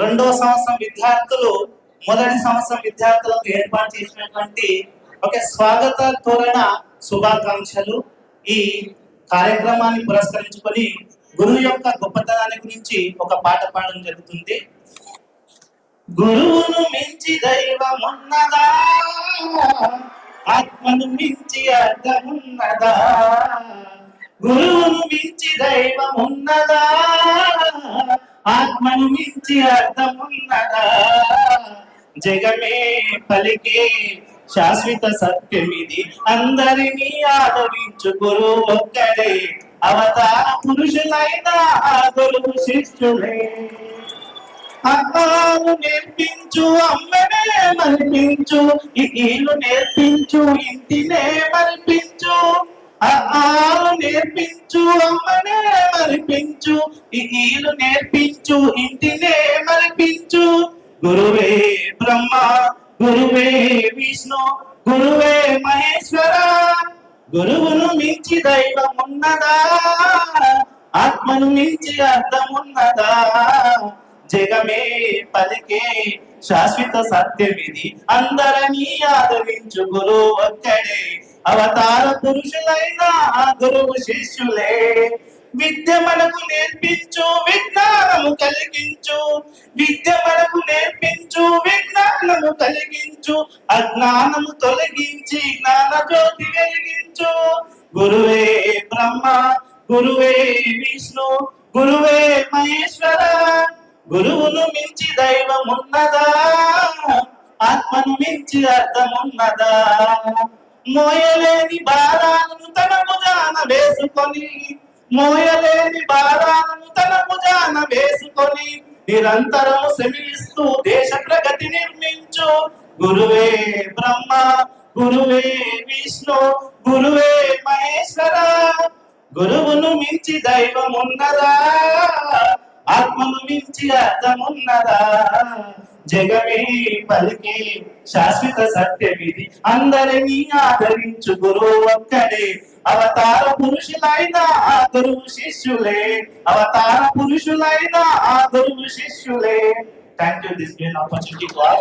రెండో సంవత్సరం విద్యార్థులు మొదటి సంవత్సరం విద్యార్థులకు ఏర్పాటు చేసినటువంటి ఒక స్వాగత తోరణ శుభాకాంక్షలు. ఈ కార్యక్రమాన్ని పురస్కరించుకొని గురువు యొక్క గొప్పతనాన్ని గురించి ఒక పాట పాడడం జరుగుతుంది. గురువును మించి దైవమున్నదా? ఆత్మను మించి అర్థమున్నదా? గురువును మించి దైవమున్నదా? ఆత్మను మించి అర్థమున్నదా? జగమే పలికే శాశ్వత సత్యమిది. అందరినీ ఆదరించు గురువు ఒక్కడే అవతార పురుషులైన గురువు శిష్యులే. అక్కాలు నేర్పించు అమ్మనే మరిపించు ఇల్లు నేర్పించు ఇంటినే మరిపించు. అక్కాలు నేర్పించు అమ్మనే మరిపించు ఇల్లు నేర్పించు ఇంటినే మరిపించు. గురువే బ్రహ్మ గురువే విష్ణు గురువే మహేశ్వర. గురువును మించి దైవం ఉన్నదా ఆత్మను మించి అర్థం ఉన్నదా జగమే పలికే శాశ్వత సత్యమిది. అందరినీ ఆదరించు గురువు ఒక్కడే. అవతార పురుషులైన గురువు శిష్యులే. విద్య మనకు నేర్పించు విజ్ఞానము కలిగించు. విద్య మనకు నేర్పించు విజ్ఞానము కలిగించు. అజ్ఞానము తొలగించి జ్ఞాన జ్యోతి వెలిగించు. గురువే బ్రహ్మ గురువే విష్ణు గురువే మహేశ్వర. గురువును మించి దైవం ఉన్నదా? ఆత్మను మించి అర్థమున్నదా? మోయలేని భారాలను తన భుజాన వేసుకొని మోయలేని భారాలను తన భుజాన వేసుకొని నిరంతరం శ్రమిస్తూ దేశ ప్రగతి నిర్మించు. గురువే బ్రహ్మ గురువే విష్ణు గురువే మహేశ్వర. గురువును మించి దైవం ఉన్నదా ఆత్మను మించి అర్థమున్నదా? జగమే పలికే శాశ్వత సత్యమిది అందరినీ ఆదరించు గురువు ఒక్కడే. అవతార పురుషులైన ఆ గురువు శిష్యులే అవతార పురుషులైన ఆ గురువు శిష్యులే thank you this opportunity for